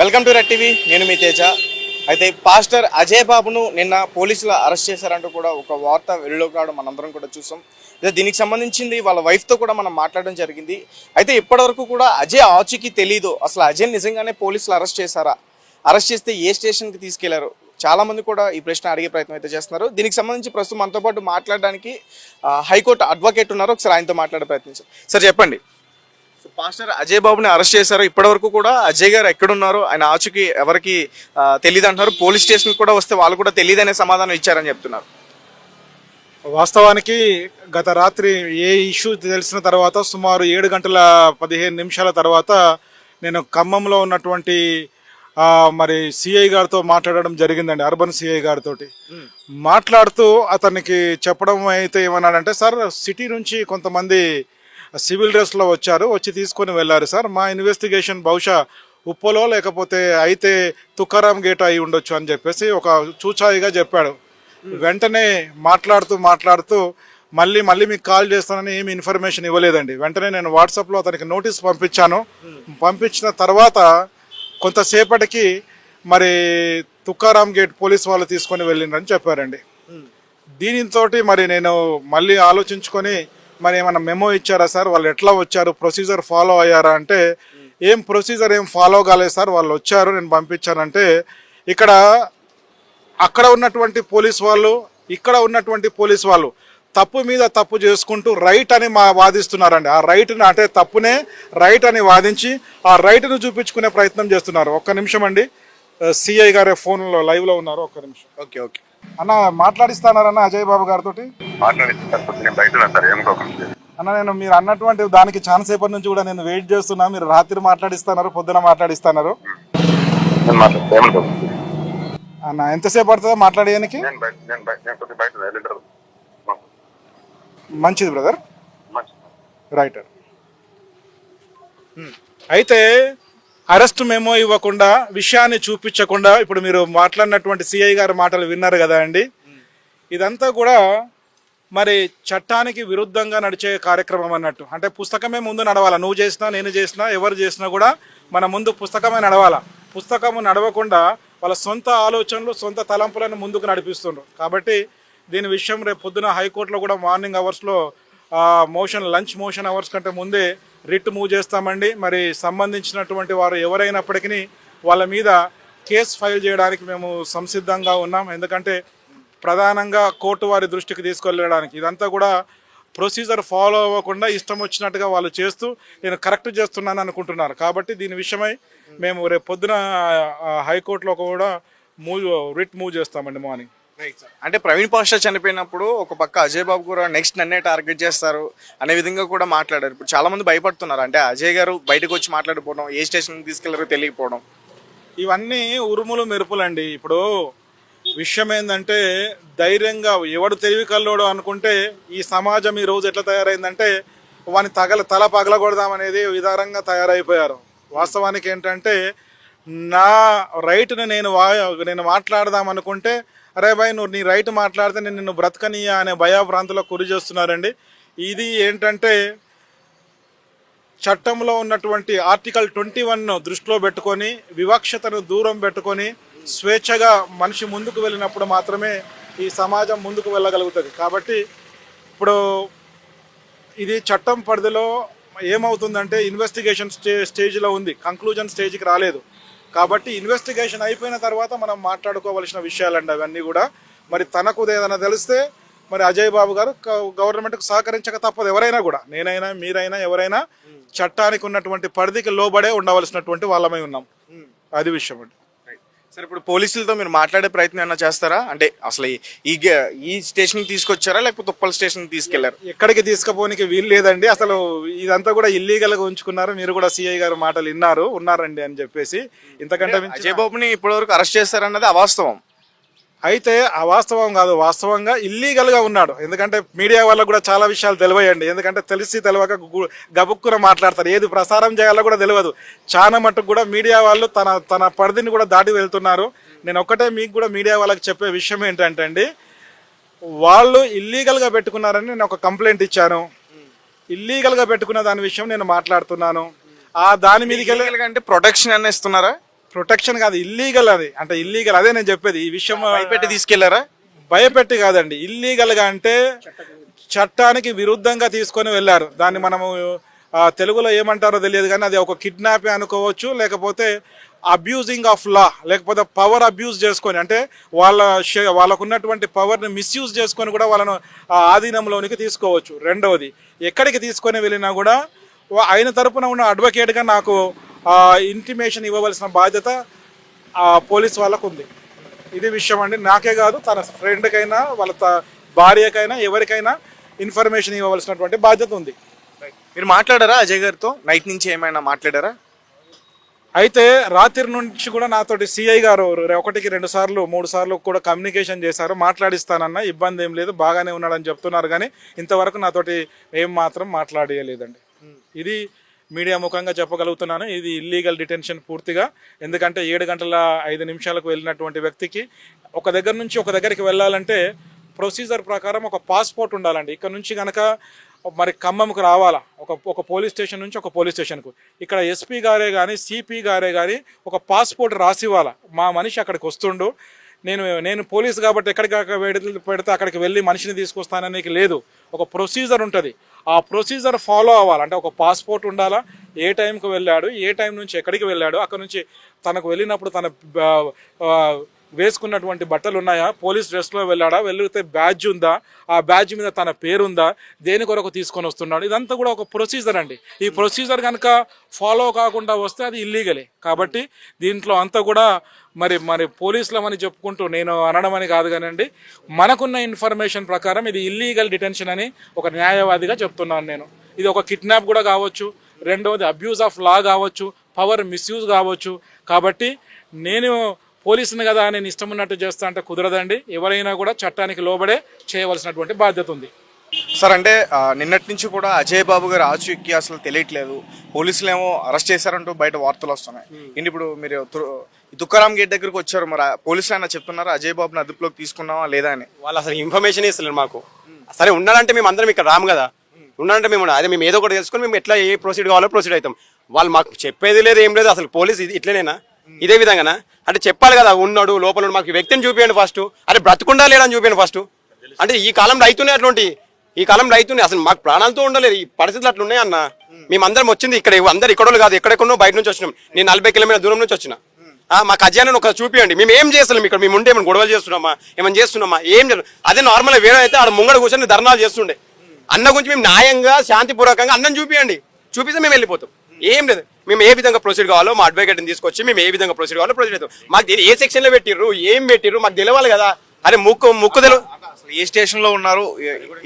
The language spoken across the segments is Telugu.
వెల్కమ్ టు రెడ్ టీవీ నేను మీ తేజ. అయితే పాస్టర్ అజయ్ బాబును నిన్న పోలీసులు అరెస్ట్ చేశారంటూ కూడా ఒక వార్త వెలుగులోకి రావడం మనందరం కూడా చూసాం. అయితే దీనికి సంబంధించింది వాళ్ళ వైఫ్తో కూడా మనం మాట్లాడడం జరిగింది. అయితే ఇప్పటివరకు కూడా అజయ్ ఆచూకీ తెలీదు. అసలు అజయ్ నిజంగానే పోలీసులు అరెస్ట్ చేశారా? అరెస్ట్ చేస్తే ఏ స్టేషన్కి తీసుకెళ్ళారు? చాలా మంది కూడా ఈ ప్రశ్న అడిగే ప్రయత్నం అయితే చేస్తున్నారు. దీనికి సంబంధించి ప్రస్తుతం మనతో పాటు మాట్లాడడానికి హైకోర్టు అడ్వకేట్ ఉన్నారు. ఒకసారి ఆయనతో మాట్లాడే ప్రయత్నించారు సార్ చెప్పండి. పాస్టర్ అజయ్ బాబుని అరెస్ట్ చేశారు. ఇప్పటివరకు కూడా అజయ్ గారు ఎక్కడున్నారో ఆయన ఆచుకి ఎవరికి తెలియదు అంటున్నారు. పోలీస్ స్టేషన్ కూడా వస్తే వాళ్ళు కూడా తెలియదు అనే సమాధానం ఇచ్చారని చెప్తున్నారు. వాస్తవానికి గత రాత్రి ఏ ఇష్యూ తెలిసిన తర్వాత సుమారు ఏడు గంటల పదిహేను నిమిషాల తర్వాత నేను ఖమ్మంలో ఉన్నటువంటి మరి సిఐ గారితో మాట్లాడడం జరిగిందండి అర్బన్ సిఐ గారితో మాట్లాడుతూ అతనికి చెప్పడం అయితే ఏమన్నాడంటే సార్ సిటీ నుంచి కొంతమంది సివిల్ డ్రెస్లో వచ్చారు వచ్చి తీసుకొని వెళ్ళారు సార్. మా ఇన్వెస్టిగేషన్ బహుశా ఉప్పలో లేకపోతే అయితే తుకారాం గేట్ అయి ఉండొచ్చు అని చెప్పేసి ఒక చూచాయిగా చెప్పాడు. వెంటనే మాట్లాడుతూ మాట్లాడుతూ మళ్ళీ మళ్ళీ మీకు కాల్ చేస్తానని ఏమి ఇన్ఫర్మేషన్ ఇవ్వలేదండి. వెంటనే నేను వాట్సాప్లో అతనికి నోటీస్ పంపించాను. పంపించిన తర్వాత కొంతసేపటికి మరి తుకారాం గేట్ పోలీస్ వాళ్ళు తీసుకొని వెళ్ళిండ్రని చెప్పారండి. దీనితో మరి నేను మళ్ళీ ఆలోచించుకొని మరి ఏమైనా మెమో ఇచ్చారా సార్? వాళ్ళు ఎట్లా వచ్చారు? ప్రొసీజర్ ఫాలో అయ్యారా? అంటే ఏం ప్రొసీజర్ ఏం ఫాలో కాలేదు సార్. వాళ్ళు వచ్చారు నేను పంపించానంటే ఇక్కడ అక్కడ ఉన్నటువంటి పోలీస్ వాళ్ళు ఇక్కడ ఉన్నటువంటి పోలీస్ వాళ్ళు తప్పు మీద తప్పు చేసుకుంటూ రైట్ అని మా వాదిస్తున్నారండి. ఆ రైట్ని అంటే తప్పునే రైట్ అని వాదించి ఆ రైట్ను చూపించుకునే ప్రయత్నం చేస్తున్నారు. ఒక్క నిమిషం అండి. సిఐ గారే ఫోన్లో లైవ్లో ఉన్నారు. ఒక్క నిమిషం. Okay okay. అన్న మాట్లాడిస్తానారన్న అజయ్ బాబు గారితో అన్న నేను మీరు అన్నటువంటి దానికి ఛాన్స్ సేపటి నుంచి కూడా నేను వెయిట్ చేస్తున్నా. మీరు రాత్రి మాట్లాడిస్తున్నారు పొద్దున మాట్లాడిస్తున్నారు అన్న ఎంతసేపు పడుతుందో మాట్లాడేయడానికి మంచిది బ్రదర్. రైటర్ అయితే అరెస్ట్ మెమో ఇవ్వకుండా విషయాన్ని చూపించకుండా ఇప్పుడు మీరు మాట్లాడినటువంటి సిఐ గారి మాటలు విన్నారు కదా అండి. ఇదంతా కూడా మరి చట్టానికి విరుద్ధంగా నడిచే కార్యక్రమం అన్నట్టు. అంటే పుస్తకమే ముందు నడవాలా? నువ్వు చేసినా నేను చేసినా ఎవరు చేసినా కూడా మన ముందు పుస్తకమే నడవాలా? పుస్తకము నడవకుండా వాళ్ళ సొంత ఆలోచనలు సొంత తలంపులను ముందుకు నడిపిస్తుండ్రు. కాబట్టి దీని విషయం రేపు పొద్దున హైకోర్టులో కూడా మార్నింగ్ అవర్స్లో మోషన్ లంచ్ మోషన్ అవర్స్ కంటే ముందే రిట్ మూవ్ చేస్తామండి. మరి సంబంధించినటువంటి వారు ఎవరైనప్పటికీ వాళ్ళ మీద కేసు ఫైల్ చేయడానికి మేము సంసిద్ధంగా ఉన్నాం. ఎందుకంటే ప్రధానంగా కోర్టు వారి దృష్టికి తీసుకెళ్ళడానికి ఇదంతా కూడా ప్రొసీజర్ ఫాలో అవ్వకుండా ఇష్టం వచ్చినట్టుగా వాళ్ళు చేస్తూ నేను కరెక్ట్ చేస్తున్నాను అనుకుంటున్నారు. కాబట్టి దీని విషయమై మేము రేపు పొద్దున హైకోర్టులో కూడా మూవ్ రిట్ మూవ్ చేస్తామండి మార్నింగ్. అంటే ప్రవీణ్ పాషా చనిపోయినప్పుడు ఒక పక్క అజయ్ బాబు కూడా నెక్స్ట్ నన్నే టార్గెట్ చేస్తారు అనే విధంగా కూడా మాట్లాడారు. ఇప్పుడు చాలా మంది భయపడుతున్నారు. అంటే అజయ్ గారు బయటకు వచ్చి మాట్లాడిపోవడం ఏ స్టేషన్ తీసుకెళ్ళారో తెలియకపోవడం. ఇవన్నీ ఉరుములు మెరుపులండి. ఇప్పుడు విషయం ఏంటంటే ధైర్యంగా ఎవడు తెలివి కల్లోడు అనుకుంటే ఈ సమాజం ఈ రోజు ఎట్లా తయారైందంటే వాని తగల తల పగలకూడదామనేది విధానంగా తయారైపోయారు. వాస్తవానికి ఏంటంటే నా రైట్ని నేను వా నేను మాట్లాడదాం అనుకుంటే అరే భాయ్ నువ్వు నీ రైట్ మాట్లాడితే నేను నిన్ను బ్రతకనీయా అనే భయాభ్రాంతిలో గురి చేస్తున్నారండి. ఇది ఏంటంటే చట్టంలో ఉన్నటువంటి ఆర్టికల్ ట్వంటీ వన్ దృష్టిలో పెట్టుకొని వివక్షతను దూరం పెట్టుకొని స్వేచ్ఛగా మనిషి ముందుకు వెళ్ళినప్పుడు మాత్రమే ఈ సమాజం ముందుకు వెళ్ళగలుగుతుంది. కాబట్టి ఇప్పుడు ఇది చట్టం పరిధిలో ఏమవుతుందంటే ఇన్వెస్టిగేషన్ స్టే స్టేజ్లో ఉంది. కంక్లూజన్ స్టేజ్కి రాలేదు. కాబట్టి ఇన్వెస్టిగేషన్ అయిపోయిన తర్వాత మనం మాట్లాడుకోవలసిన విషయాలండి అవన్నీ కూడా. మరి తనకు ఏదైనా తెలిస్తే మరి అజయ్ బాబు గారు గవర్నమెంట్కు సహకరించక తప్పదు ఎవరైనా కూడా. నేనైనా మీరైనా ఎవరైనా చట్టానికి ఉన్నటువంటి పరిధికి లోబడే ఉండవలసినటువంటి వాళ్ళమై ఉన్నాం. అది విషయం అండి. సరే ఇప్పుడు పోలీసులతో మీరు మాట్లాడే ప్రయత్నం ఏమైనా చేస్తారా? అంటే అసలు ఈ- ఈ గ- ఈ స్టేషన్కి తీసుకొచ్చారా? లేకపోతే ఉప్పల్ స్టేషన్కి తీసుకెళ్ళారు? ఎక్కడికి తీసుకుపోనికి వీలు లేదండి. అసలు ఇదంతా కూడా ఇల్లీగల్గా ఉంచుకున్నారు. మీరు కూడా సిఐ గారు మాటలు విన్నారు ఉన్నారండి అని చెప్పేసి. ఇంతకంటే అజయ్ బాబుని ఇప్పటివరకు అరెస్ట్ చేస్తారన్నది అవాస్తవం. అయితే ఆ వాస్తవం కాదు. వాస్తవంగా ఇల్లీగల్గా ఉన్నాడు. ఎందుకంటే మీడియా వాళ్ళకు కూడా చాలా విషయాలు తెలివయండి. ఎందుకంటే తెలిసి తెలియక గు- గబుక్కున మాట్లాడతారు. ఏది ప్రసారం చేయాలో కూడా తెలియదు. చాలా మటుకు కూడా మీడియా వాళ్ళు తన తన పరిధిని కూడా దాటి వెళ్తున్నారు. నేను ఒక్కటే మీకు కూడా మీడియా వాళ్ళకి చెప్పే విషయం ఏంటంటే అండి వాళ్ళు ఇల్లీగల్గా పెట్టుకున్నారని నేను ఒక కంప్లైంట్ ఇచ్చాను. ఇల్లీగల్గా పెట్టుకున్న దాని విషయం నేను మాట్లాడుతున్నాను. ఆ దాని మీదకి వెళ్ళి అంటే ప్రొటెక్షన్ అన్న ఇస్తున్నారా ప్రొటెక్షన్ కాదు ఇల్లీగల్ అది. అంటే ఇల్లీగల్ అదే నేను చెప్పేది. ఈ విషయం భయపెట్టి తీసుకెళ్ళారా? భయపెట్టి కాదండి. ఇల్లీగల్గా అంటే చట్టానికి విరుద్ధంగా తీసుకొని వెళ్ళారు. దాన్ని మనము తెలుగులో ఏమంటారో తెలియదు కానీ అది ఒక కిడ్నాప్ అనుకోవచ్చు లేకపోతే అబ్యూజింగ్ ఆఫ్ లా లేకపోతే పవర్ అబ్యూజ్ చేసుకొని అంటే వాళ్ళ వాళ్ళకున్నటువంటి పవర్ని మిస్యూజ్ చేసుకొని కూడా వాళ్ళను ఆ ఆధీనంలోనికి తీసుకోవచ్చు. రెండవది ఎక్కడికి తీసుకొని వెళ్ళినా కూడా ఆయన తరపున ఉన్న అడ్వకేట్గా నాకు ఇంటిమేషన్ ఇవ్వవలసిన బాధ్యత ఆ పోలీస్ వాళ్ళకు ఉంది. ఇది విషయం అండి. నాకే కాదు తన ఫ్రెండ్కైనా వాళ్ళ భార్యకైనా ఎవరికైనా ఇన్ఫర్మేషన్ ఇవ్వవలసినటువంటి బాధ్యత ఉంది. మీరు మాట్లాడారా అజయ్ గారితో? నైట్ నుంచి ఏమైనా మాట్లాడారా? అయితే రాత్రి నుంచి కూడా నాతోటి సిఐ గారు ఒకటికి రెండు సార్లు మూడు సార్లు కూడా కమ్యూనికేషన్ చేశారు. మాట్లాడిస్తానన్న ఇబ్బంది ఏం లేదు బాగానే ఉన్నాడని చెప్తున్నారు. కానీ ఇంతవరకు నాతోటి ఏం మాత్రం మాట్లాడలేదండి ఇది మీడియా ముఖంగా చెప్పగలుగుతున్నాను. ఇది ఇల్లీగల్ డిటెన్షన్ పూర్తిగా. ఎందుకంటే ఏడు గంటల ఐదు నిమిషాలకు వెళ్ళినటువంటి వ్యక్తికి ఒక దగ్గర నుంచి ఒక దగ్గరికి వెళ్ళాలంటే ప్రొసీజర్ ప్రకారం ఒక పాస్పోర్ట్ ఉండాలండి. ఇక్కడ నుంచి కనుక మరి ఖమ్మంకు రావాలా? ఒక ఒక పోలీస్ స్టేషన్ నుంచి ఒక పోలీస్ స్టేషన్కు. ఇక్కడ ఎస్పీ గారే కానీ సిపి గారే కానీ ఒక పాస్పోర్ట్ రాసివ్వాలా? మా మనిషి అక్కడికి వస్తుండు. నేను నేను పోలీస్ కాబట్టి ఎక్కడికి పెడితే అక్కడికి వెళ్ళి మనిషిని తీసుకొస్తాననేకి లేదు. ఒక ప్రొసీజర్ ఉంటుంది. ఆ ప్రొసీజర్ ఫాలో అవ్వాలి. అంటే ఒక పాస్పోర్ట్ ఉండాలా? ఏ టైంకి వెళ్ళాడు? ఏ టైం నుంచి ఎక్కడికి వెళ్ళాడు? అక్కడ నుంచి తనకు వెళ్ళినప్పుడు తన వేసుకున్నటువంటి బట్టలు ఉన్నాయా? పోలీస్ డ్రెస్లో వెళ్ళాడా? వెళ్ళితే బ్యాడ్జ్ ఉందా? ఆ బ్యాడ్జ్ మీద తన పేరు ఉందా దేని కొరకు తీసుకొని వస్తున్నాడు? ఇదంతా కూడా ఒక ప్రొసీజర్ అండి. ఈ ప్రొసీజర్ కనుక ఫాలో కాకుండా వస్తే అది ఇల్లీగలే కాబట్టి దీంట్లో అంతా కూడా మరి మరి పోలీసులమని చెప్పుకుంటూ నేను అనడం అని కాదు కానండి మనకున్న ఇన్ఫర్మేషన్ ప్రకారం ఇది ఇల్లీగల్ డిటెన్షన్ అని ఒక న్యాయవాదిగా చెప్తున్నాను నేను. ఇది ఒక కిడ్నాప్ కూడా కావచ్చు రెండవది అబ్యూజ్ ఆఫ్ లా కావచ్చు పవర్ మిస్యూజ్ కావచ్చు. కాబట్టి నేను పోలీసుని కదా నేను ఇష్టం ఉన్నట్టు చేస్తా అంటే కుదరదండి. ఎవరైనా కూడా చట్టానికి లోబడే చేయవలసినటువంటి బాధ్యత ఉంది. సార్ అంటే నిన్నటి నుంచి కూడా అజయ్ బాబు గారు ఆచూకీ అసలు తెలియట్లేదు. పోలీసులు ఏమో అరెస్ట్ చేశారంటూ బయట వార్తలు వస్తున్నాయి. ఏంటి ఇప్పుడు మీరు తుకారాం గేట్ దగ్గరకు వచ్చారు మరి పోలీసులు అయినా చెప్తున్నారు అజయ్ బాబుని అదుపులోకి తీసుకున్నావా లేదా అని? వాళ్ళు అసలు ఇన్ఫర్మేషన్ ఇస్తలేరు మాకు. సరే ఉన్నాడంటే మేము అందరం ఇక్కడ రాము కదా. ఉన్నాడంటే మేము అదే మేము ఏదో ఒకటి తెలుసుకొని మేము ఎట్లా ఏ ప్రొసీడ్ కావాలో ప్రొసీడ్ అవుతాం. వాళ్ళు మాకు చెప్పేది లేదు ఏం లేదు అసలు పోలీస్ ఇది ఇట్లనేనా? ఇదే విధంగానా? అంటే చెప్పాలి కదా ఉన్నాడు లోపల మాకు వ్యక్తిని చూపించండి ఫస్ట్ అరే బ్రతుకుండా లేడని చూపించండి ఫస్ట్ అంటే ఈ కాలంలో అవుతున్నాయి అటువంటి ఈ కాలంలో అవుతున్నాయి అసలు మాకు ప్రాణాలతో ఉండలేదు. ఈ పరిస్థితులు అట్లా ఉన్నాయి అన్న మేమందరం వచ్చింది ఇక్కడ అందరు ఇక్కడ కాదు ఎక్కడెక్కడో బయట నుంచి వచ్చినాం. నేను నలభై కిలోమీటర్ దూరం నుంచి వచ్చిన. మాకు అజయాన్ని ఒక చూపియండి. మేము ఏం చేస్తున్నాం ఇక్కడ? మేము ఉండే ఏమైనా గొడవలు చేస్తున్నామా? ఏమైనా చేస్తున్నామా? ఏం అదే నార్మల్ వేరే అయితే ఆడ ముంగడ కూర్చొని ధర్నాలు చేస్తుండే. అన్న గురించి మేము న్యాయంగా శాంతిపూర్వకంగా అన్నం చూపియండి. చూపిస్తే మేము వెళ్ళిపోతాం. ఏం లేదు. మేము ఏ విధంగా ప్రొసీడ్ కావాలో మా అడ్వకేట్ని తీసుకొచ్చి మేము ఏ విధంగా ప్రొసీడ్ కావాలో ప్రొసీడ్ అవుతాం మాకు ఏ సెక్షన్లో పెట్టిర్రు ఏం పెట్టిర్రు మాకు తెలియాలి కదా. అరే ముక్కు ముక్కు తెలు ఏ స్టేషన్లో ఉన్నారు?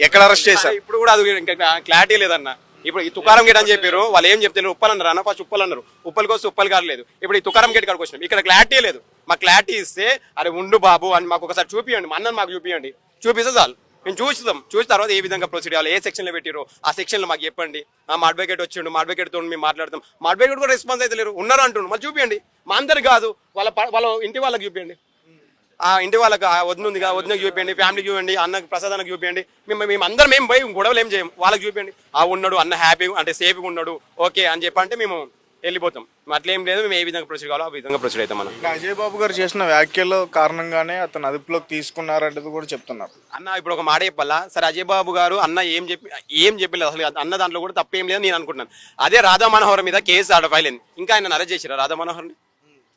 ఎక్కడ అరెస్ట్ చేశారు? ఇప్పుడు కూడా అది ఇంకా క్లారిటీ లేదన్న. ఇప్పుడు ఈ తుకారం గేట్ అని చెప్పారు వాళ్ళు ఏం చెప్తారు ఉప్పలు అన్నారు. అన్న ఫస్ట్ ఉప్పలు అన్నారు. ఉప్పలకి వస్తే ఉప్పలు కాలేదు ఇప్పుడు ఈ తుకారం గేట్ కాడికి వచ్చినాం. ఇక్కడ క్లారిటీ లేదు. మాకు క్లారిటీ ఇస్తే అరే ఉండు బాబు అని మాకు ఒకసారి చూపియండి. మా అన్నని మాకు చూపియండి. చూపిస్తే చాలు. మేము చూస్తాం చూసిన తర్వాత ఏ విధంగా ప్రొసీడ్ అవ్వాలి ఏ సెక్షన్లో ఆ సెక్షన్లో మాకు చెప్పండి. ఆ మా అడ్వకేట్ వచ్చిండు మా అడ్వకేట్తో మేము మాట్లాడతాం. మా అడ్వకేట్ కూడా రెస్పాన్స్ అయితే లేరు. ఉన్నారు అంటుండు. మళ్ళీ చూపించండి మా అందరు కాదు. వాళ్ళ వాళ్ళ ఇంటి వాళ్ళకి చూపించండి ఆ ఇంటి వాళ్ళకి ఆ వదిన ఉంది వదినకి చూపించండి ఫ్యామిలీకి చూపించండి అన్నకు ప్రసాదానికి చూపించండి మేము మేము అందరం మేము పోయి గొడవలు ఏం చేయం? వాళ్ళకి చూపించండి ఆ ఉన్నాడు అన్న హ్యాపీ అంటే సేఫ్గా ఉన్నాడు. ఓకే అని చెప్పంటే మేము వెళ్ళిపోతాం. అట్లా ఏం లేదు మేము ఏ విధంగా ప్రొసీడ్ కావాలో ఆ విధంగా ప్రొసీడ్ అవుతాం మనం. ఇంకా అజయ్ బాబు గారు చేసిన వ్యాఖ్యల కారణంగానే అతను అదుపులోకి తీసుకున్నారంటది కూడా చెప్తున్నారు. అన్న ఇప్పుడు ఒక మాట చెప్పాలా? సరే అజయ్ బాబు గారు అన్న ఏం చెప్పి ఏం చెప్పలేదు అసలు అన్న దాంట్లో కూడా తప్పేం లేదు నేను అనుకుంటున్నాను. అదే రాధా మనోహర్ మీద కేసు ఆడ ఫైల్ అయింది. ఇంకా ఆయన అరెస్ట్ చేసిరా రాధా మనోహర్ని?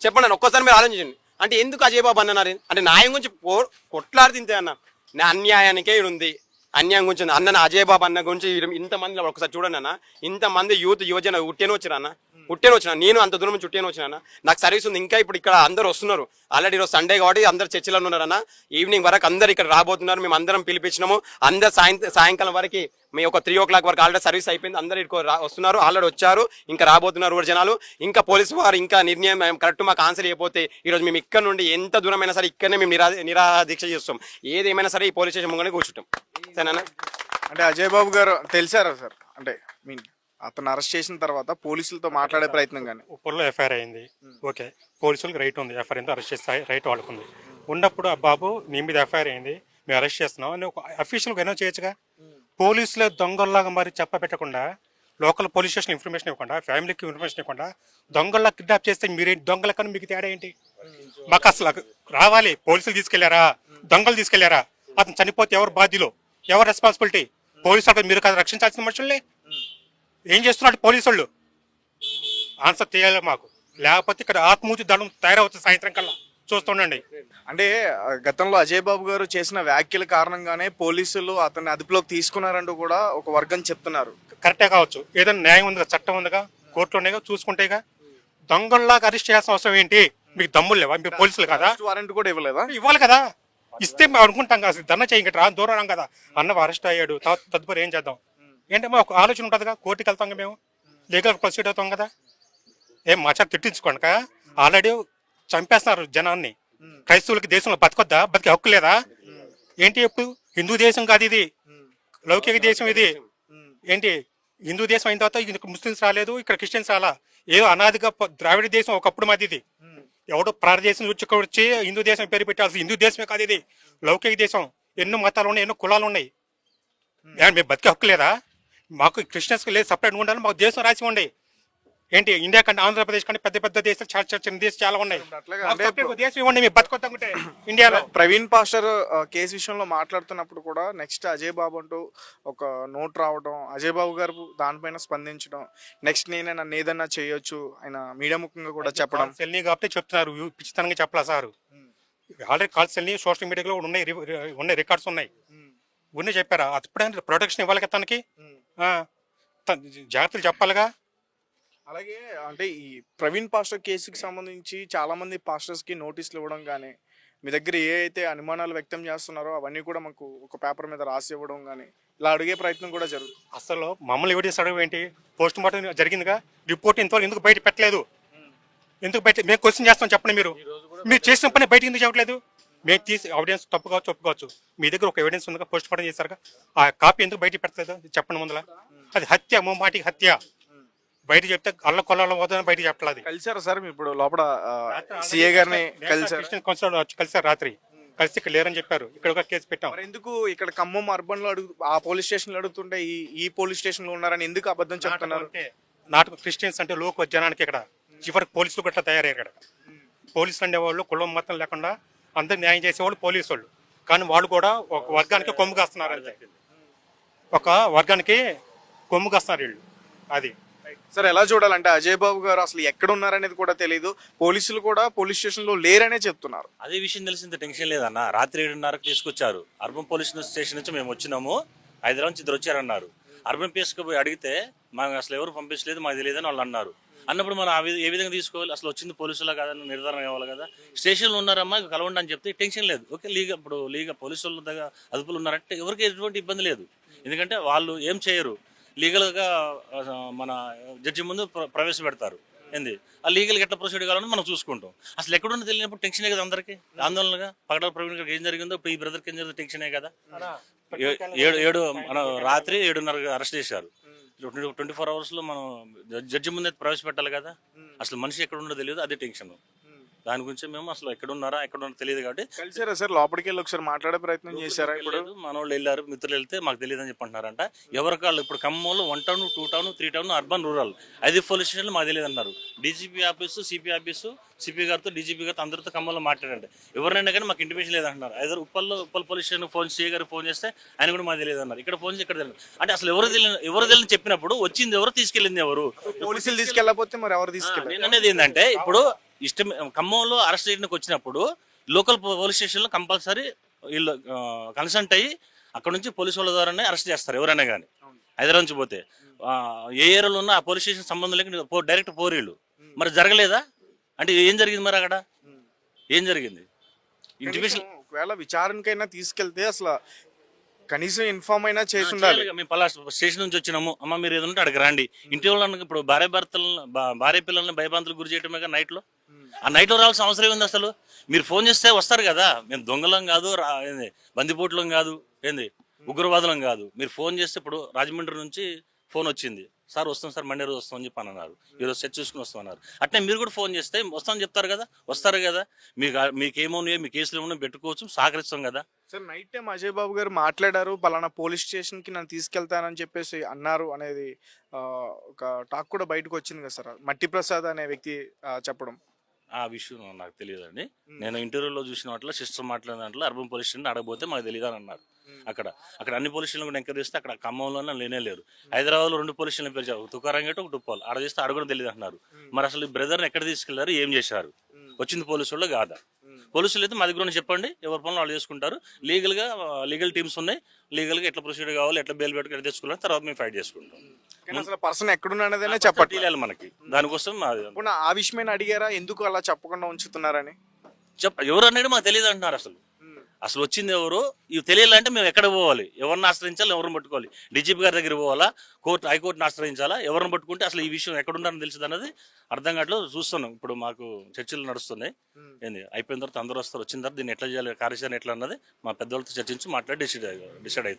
చెప్పండి ఒక్కసారి మీరు ఆలోచించండి. అంటే ఎందుకు అజయ్ బాబు అన్నారు అంటే న్యాయం గురించి పో కొట్లాడి తింటే అన్న నా అన్యాయానికే ఉంది అన్యాయం గురించి. అన్న అజయ్ బాబు అన్న గురించి ఇంతమంది ఒకసారి చూడండి అన్న ఇంతమంది యూత్ యువజన ఉట్టేను వచ్చిన అన్న? ఉట్టేను వచ్చిన నేను అంత దూరం నుంచి ఉట్టేను వచ్చిన నాకు సర్వీస్ ఉంది. ఇంకా ఇప్పుడు ఇక్కడ అందరు వస్తున్నారు. ఆల్రెడీ ఈరోజు సండే కాబట్టి అందరు చర్చిలో ఉన్నారన్న ఈవినింగ్ వరకు అందరు ఇక్కడ రాబోతున్నారు. మేము అందరం పిలిపించినాము. అందరు సాయంత్రం సాయంకాలం వరకు మీ ఒక త్రీ ఓ క్లాక్ వరకు ఆల్రెడీ సర్వీస్ అయిపోయింది. అందరు ఇక్కడ రా- వస్తున్నారు. ఆల్రెడీ వచ్చారు. ఇంకా రాబోతున్నారు కూడా జనాలు. ఇంకా పోలీసు వారు ఇంకా నిర్ణయం కరెక్ట్ మాకు ఆన్సర్ అయిపోతే ఈరోజు మేము ఇక్కడ నుండి ఎంత దూరమైనా సరే ఇక్కడనే మేము నిరా నిరాదీక్ష చేస్తాం. ఏదేమైనా సరే ఈ పోలీస్ స్టేషన్ ముంగనే కూర్చుంటాం. సరేనా? అంటే అజయ్ బాబు గారు తెలిసారా సార్? అంటే మీన్ అతను అరెస్ట్ చేసిన తర్వాత పోలీసులతో మాట్లాడే ప్రయత్నం కానీ ఉప్పల్లో ఎఫ్ఐఆర్ అయింది. ఓకే. పోలీసులకు రైట్ ఉంది. ఎఫ్ఐఆర్ ఎంత అరెస్ట్ చేస్తే రైట్ వాళ్ళకు ఉంది ఉన్నప్పుడు ఆ బాబు నీ మీద ఎఫ్ఐఆర్ అయింది. మేము అరెస్ట్ చేస్తున్నాం. అని ఒక అఫీషియల్గా అనౌన్స్ చేయొచ్చుగా. పోలీసులే దొంగల్లాగా మరి చెప్ప పెట్టకుండా లోకల్ పోలీస్ స్టేషన్ ఇన్ఫర్మేషన్ ఇవ్వకుండా ఫ్యామిలీకి ఇన్ఫర్మేషన్ ఇవ్వకుండా దొంగల కిడ్నాప్ చేస్తే మీరే దొంగల కన్నా మీకు తేడా ఏంటి? మాకు అసలు రావాలి. పోలీసులు తీసుకెళ్ళారా? దొంగలు తీసుకెళ్ళారా? అతను చనిపోతే ఎవరు బాధ్యులు? ఎవరు రెస్పాన్సిబిలిటీ పోలీసు వాళ్ళు మీరు కదా రక్షించాల్సిన మనుషుల్ని? ఏం చేస్తున్నాడు పోలీసు వాళ్ళు? ఆన్సర్ చేయాలి మాకు. లేకపోతే ఇక్కడ ఆత్మూర్తి దళం తయారవుతుంది సాయంత్రం కల్లా. చూస్తుండండి అంటే గతంలో అజయ్ బాబు గారు చేసిన వ్యాఖ్యల కారణంగానే పోలీసులు అతన్ని అదుపులోకి తీసుకున్నారంటూ కూడా ఒక వర్గం చెప్తున్నారు. కరెక్టే కావచ్చు. ఏదైనా న్యాయం ఉందిగా చట్టం ఉందిగా కోర్టులో ఉన్నాయిగా చూసుకుంటేగా దొంగల్లాగా అరెస్ట్ చేయాల్సిన అవసరం ఏంటి? మీకు దమ్ములు లేవా? మీరు పోలీసులు కదా? వారెంట్ కూడా ఇవ్వలేదా? ఇవ్వాలి కదా. ఇస్తే మేము అనుకుంటాం కదా ధర్నా చేయండి రా దూరం రాం కదా. అన్న అరెస్ట్ అయ్యాడు. తదుపరి ఏం చేద్దాం? ఏంటమ్మా ఒక ఆలోచన ఉంటుంది కదా కోర్టుకి వెళ్తాం మేము లీగల్ ప్రొసీడ్ అవుతాం కదా. ఏం మచ్చా తిట్టించుకోండి ఆల్రెడీ చంపేస్తున్నారు జనాన్ని. క్రైస్తవులకి దేశంలో బతకొద్దా? బతికే హక్కు లేదా? ఏంటి ఎప్పుడు హిందూ దేశం కాదు ఇది. లౌకిక దేశం ఇది. ఏంటి? హిందూ దేశం అయిన తర్వాత ఇక్కడ ముస్లిమ్స్ రాలేదు ఇక్కడ క్రిస్టియన్స్ రాలా. ఏదో అనాదిగా ద్రావిడ దేశం ఒకప్పుడు మాది ఇది. ఎవడో ప్రారదేశం వచ్చి హిందూ దేశం పేరు పెట్టాల్సి హిందూ దేశమే కాదు ఇది. లౌకిక దేశం. ఎన్నో మతాలు ఉన్నాయి ఎన్నో కులాలు ఉన్నాయి. ఏమండి మేము బతికే హక్కు లేదా? మాకు క్రిస్టియన్స్కి లేదు సపరేట్ ఉండాలి మాకు దేశం రాసి ఉండే ఏంటి ఇండియా కంటే ఆంధ్రప్రదేశ్ కంటే పెద్ద పెద్ద దేశాలు చాలా చాలా చిన్న దేశాలు చాలా ఉన్నాయి. దేశం ఇవ్వండి మేము బతుకొద్దామంటే ఇండియాలో. ప్రవీణ్ పాస్టర్ కేసు విషయంలో మాట్లాడుతున్నప్పుడు కూడా నెక్స్ట్ అజయ్ బాబు అంటూ ఒక నోట్ రావడం అజయ్ బాబు గారు దానిపైన స్పందించడం నెక్స్ట్ నేనే నన్ను ఏదన్నా చేయొచ్చు ఆయన మీడియా ముఖంగా కూడా చెప్పడం. సెల్ని కాబట్టి చెప్తున్నారు పిచ్చితనంగా చెప్పలా సార్. ఆల్రెడీ కాల్స్ సెల్ని సోషల్ మీడియాలో కూడా ఉన్నాయి ఉన్నాయి రికార్డ్స్ ఉన్నాయి. ఉన్నాయి చెప్పారా? అప్పుడే ప్రొటెక్షన్ ఇవ్వాలి కదా తనకి? జాగ్రత్తలు చెప్పాలిగా. అలాగే అంటే ఈ ప్రవీణ్ పాస్టర్ కేసుకి సంబంధించి చాలా మంది పాస్టర్స్కి నోటీసులు ఇవ్వడం కానీ మీ దగ్గర ఏ అయితే అనుమానాలు వ్యక్తం చేస్తున్నారో అవన్నీ కూడా మాకు ఒక పేపర్ మీద రాసి ఇవ్వడం కానీ ఇలా అడిగే ప్రయత్నం కూడా జరుగుతుంది. అసలు మమ్మల్ని ఎవిడెన్స్ అడగడం ఏంటి? Post mortem జరిగిందిగా? రిపోర్ట్ ఇంతవరకు ఎందుకు బయట పెట్టలేదు? ఎందుకు బయట మేము క్వశ్చన్ చేస్తాం చెప్పండి మీరు. మీరు చేసిన పని బయట ఎందుకు చెప్పట్లేదు? మేము తీసి ఎవిడెన్స్ తప్పు కావచ్చు మీ దగ్గర ఒక ఎవిడెన్స్ ఉందిగా పోస్ట్ మార్టం చేశారుగా ఆ కాపీ ఎందుకు బయట పెట్టలేదు చెప్పండి ముందల. అది హత్య ముమ్మాటికి హత్య. బయట చెప్తే అల్ల కొల్లాల పోతుందని బయట చెప్పలేదు కలిసారా సార్ ఇప్పుడు లోపల సిఏ గారిని కలిసారు కలిసారు రాత్రి. కలిసి ఇక్కడ లేరని చెప్పారు. ఇక్కడ ఒక కేసు పెట్టాం. ఎందుకు ఇక్కడ ఖమ్మం అర్బన్లో అడుగు ఆ పోలీస్ స్టేషన్లో అడుగుతుంటే ఈ ఈ పోలీస్ స్టేషన్లో ఉన్నారని ఎందుకు అబద్ధం చెప్తున్నారు? నాటక క్రిస్టియన్స్ అంటే లోక జనానికి ఇక్కడ. చివరికి పోలీసులు గట్లా తయారయ్యారు ఇక్కడ. పోలీసులు అనేవాళ్ళు కులం మతం లేకుండా అందరు న్యాయం చేసేవాళ్ళు పోలీసు వాళ్ళు కానీ వాళ్ళు కూడా ఒక వర్గానికి కొమ్ము కాస్తున్నారు అంతే. ఒక వర్గానికి కొమ్ము కాస్తున్నారు వీళ్ళు. అది. సార్ ఎలా చూడాలంటే అజయ్ బాబు గారు అసలు ఎక్కడ ఉన్నారనేది కూడా తెలియదు పోలీసులు కూడా పోలీస్ స్టేషన్లో లేరనే చెప్తున్నారు. అదే విషయం తెలిసింది టెన్షన్ లేదన్న. రాత్రి ఏడున్నరకు తీసుకొచ్చారు. అర్బన్ పోలీస్ స్టేషన్ నుంచి మేము వచ్చినాము. హైదరాబాద్ నుంచి ఇద్దరు వచ్చారన్నారు. అర్బన్ పిఎస్కి పోయి అడిగితే మాకు అసలు ఎవరు పంపించలేదు మాకు తెలియదని వాళ్ళు అన్నారు. అన్నప్పుడు మనం ఏ విధంగా తీసుకోవాలి? అసలు వచ్చింది పోలీసులా కాదని నిర్ధారణ కావాలి కదా? స్టేషన్లో ఉన్నారమ్మా కలవండి అని చెప్తే టెన్షన్ లేదు. ఓకే లీగ ఇప్పుడు లీగ పోలీసు వాళ్ళ దగ్గర అదుపులు ఉన్నారంటే ఎవరికి ఎటువంటి ఇబ్బంది లేదు. ఎందుకంటే వాళ్ళు ఏం చేయరు. లీగల్గా మన జడ్జి ముందు ప్ర- ప్రవేశపెడతారు. ఏంది? ఆ లీగల్గా ఎట్లా ప్రొసీడ్ కావాలని మనం చూసుకుంటాం. అసలు ఎక్కడున్నా తెలియనప్పుడు టెన్షనే కదా అందరికి? ఆందోళనగా పగడాల ప్రవీణ్ గారికి ఏం జరిగిందో? ఇప్పుడు ఈ బ్రదర్కి ఏం జరిగిందో టెన్షనే కదా? ఏడు ఏడు మన రాత్రి ఏడున్నర అరెస్ట్ చేశారు. ట్వంటీ ఫోర్ అవర్స్లో మనం జడ్జి ముందే ప్రవేశపెట్టాలి కదా. అసలు మనిషి ఎక్కడ ఉండదో తెలియదు. అదే టెన్షన్. దాని గురించి మేము అసలు ఎక్కడ ఉన్నారా ఎక్కడ ఉన్నారో తెలియదు కాబట్టి కలిసారా సార్? లోపలికి వెళ్ళి ఒకసారి మాట్లాడే ప్రయత్నం చేశారా ఇప్పుడు? మన వాళ్ళు వెళ్ళారు మిత్రులు వెళ్తే మాకు తెలియదు అని చెప్పంటున్నారంట. ఎవరికి వాళ్ళు ఇప్పుడు ఖమ్మంలో one town two town three town urban rural ఐదు పోలీస్ స్టేషన్లు మాకు తెలియదు అన్నారు. DGP office CP office CP గారితో డీజీపీ గారితో అందరితో ఖమ్మంలో మాట్లాడండి ఎవరైనా కానీ మాకు ఇంటిమేషన్ లేదంటున్నారు. ఐదు ఉప్పల్లో Uppal police station phone CA గారికి ఫోన్ చేస్తే ఆయన కూడా మాకు తెలియదు అన్నారు. ఇక్కడ ఫోన్ చేసి ఇక్కడ తెలియదు? అంటే అసలు ఎవరు తెలియదు ఎవరు తెలియని చెప్పినప్పుడు వచ్చింది ఎవరు తీసుకెళ్ళింది ఎవరు? పోలీసులు తీసుకెళ్ళకపోతే మరి ఎవరు తీసుకెళ్ళారు? నేను అనేది ఏంటంటే ఇప్పుడు ఇష్టం ఖమ్మంలో అరెస్ట్ చేయడానికి వచ్చినప్పుడు లోకల్ పోలీస్ స్టేషన్లో కంపల్సరీ వీళ్ళు కన్సల్ట్ అయ్యి అక్కడ నుంచి పోలీసు వాళ్ళ ద్వారానే అరెస్ట్ చేస్తారు ఎవరైనా కానీ హైదరాబాద్ నుంచి పోతే. ఏ ఏరియాలో ఉన్న ఆ పోలీస్ స్టేషన్ సంబంధం లేకుండా పో- డైరెక్ట్ పోరీళ్ళు మరి జరగలేదా? అంటే ఏం జరిగింది మరి అక్కడ? ఏం జరిగింది? ఇంటిమేషన్ ఒకవేళ విచారణకైనా తీసుకెళ్తే అసలు కనీసం ఇన్ఫార్మ్ అయినా చేసి ఉండాలి. మేము పలా స్టేషన్ నుంచి వచ్చినాము. అమ్మ మీరు ఏదో ఉంటే అక్కడికి రండి. ఇంటి వాళ్ళని ఇప్పుడు భార్య భర్తలను భార్య పిల్లల్ని భయభ్రాంతులు గురి చేయటమే నైట్లో ఆ నైట్లో రావాల్సిన అవసరం ఉంది అసలు? మీరు ఫోన్ చేస్తే వస్తారు కదా. మేము దొంగలం కాదు రా- ఏంది బందిపోట్లం కాదు ఏంది ఉగ్రవాదులం కాదు. మీరు ఫోన్ చేస్తే ఇప్పుడు రాజమండ్రి నుంచి ఫోన్ వచ్చింది. సార్ వస్తాం సార్ మండే రోజు వస్తామని చెప్పి అని అన్నారు ఈరోజు సెట్ చూసుకుని వస్తామన్నారు అట్నే మీరు కూడా ఫోన్ చేస్తే వస్తామని చెప్తారు కదా. వస్తారు కదా. మీకు మీకు మీ కేసులు ఏమన్నా పెట్టుకోవచ్చు సహకరిస్తాం కదా. Sir night time Ajay Babu garu మాట్లాడారు పలానా పోలీస్ స్టేషన్కి నన్ను తీసుకెళ్తానని చెప్పేసి అన్నారు అనేది ఒక టాక్ కూడా బయటకు వచ్చింది కదా సార్. మట్టి ప్రసాద్ అనే వ్యక్తి చెప్పడం. ఆ విషయం నాకు తెలియదండి. నేను ఇంటర్వ్యూలో చూసిన వాటిలో సిస్టర్ మాట్లాడిన దాంట్లో అర్బన్ పోలీస్ స్టేషన్ అడగబోతే మాకు తెలియదు అని అన్నారు. అక్కడ అక్కడ అన్ని పోలీస్ స్టేషన్లు కూడా ఎంక్వైరీ చేస్తే అక్కడ ఖమ్మంలోనే లేనే లేరు. హైదరాబాద్లో రెండు పోలీస్ స్టేషన్లు పేరు చెప్పారు. తుకారం గేట్ ఒక టుప్పాలు ఆడ చేస్తే ఆడ కూడా తెలియదు అంటున్నారు. మరి అసలు ఈ బ్రదర్ని ఎక్కడ తీసుకెళ్ళారు? ఏం చేశారు? వచ్చింది పోలీసు వాళ్ళు కాదా? పోలీసులు అయితే మా దగ్గర ఉన్న చెప్పండి ఎవరి పనులు వాళ్ళు చేసుకుంటారు. లీగల్గా లీగల్ టీమ్స్ ఉన్నాయి. లీగల్గా ఎట్లా ప్రొసీడర్ కావాలి ఎట్లా బెయిల్ పెట్టుకుని ఎట్లా తెచ్చుకోవాలి తర్వాత మేము ఫైట్ చేసుకుంటాం. అసలు పర్సన్ ఎక్కడున్నదనే చెప్పట్లేదు తెలియాలి మనకి. దానికోసం ఆ విషయమైన అడిగారా? ఎందుకు అలా చెప్పకుండా ఉంచుతున్నారని? చెప్ ఎవరు అనేది మాకు తెలియదు అంటున్నారు అసలు. అసలు వచ్చింది ఎవరు? ఇవి తెలియాలంటే మేము ఎక్కడ పోవాలి? ఎవరిని ఆశ్రయించాలి ఎవరిని పట్టుకోవాలి? డీజీపీ గారి దగ్గర పోవాలా? కోర్టు హైకోర్టుని ఆశ్రయించాలా? ఎవరిని పట్టుకుంటే అసలు ఈ విషయం ఎక్కడ ఉండాలని తెలిసింది అన్నది అర్థం కావట్లేదు. చూస్తున్నాం. ఇప్పుడు మాకు చర్చలు నడుస్తున్నాయి. ఏంది? అయిపోయిన తర్వాత అందరూ వస్తారు వచ్చిన తర్వాత దీన్ని ఎట్లా చేయాలి కార్యాచరణ ఎట్లా అన్నది మా పెద్దవాళ్ళతో చర్చించి మాట్లాడి డిసైడ్ డిసైడ్ అవుతాం.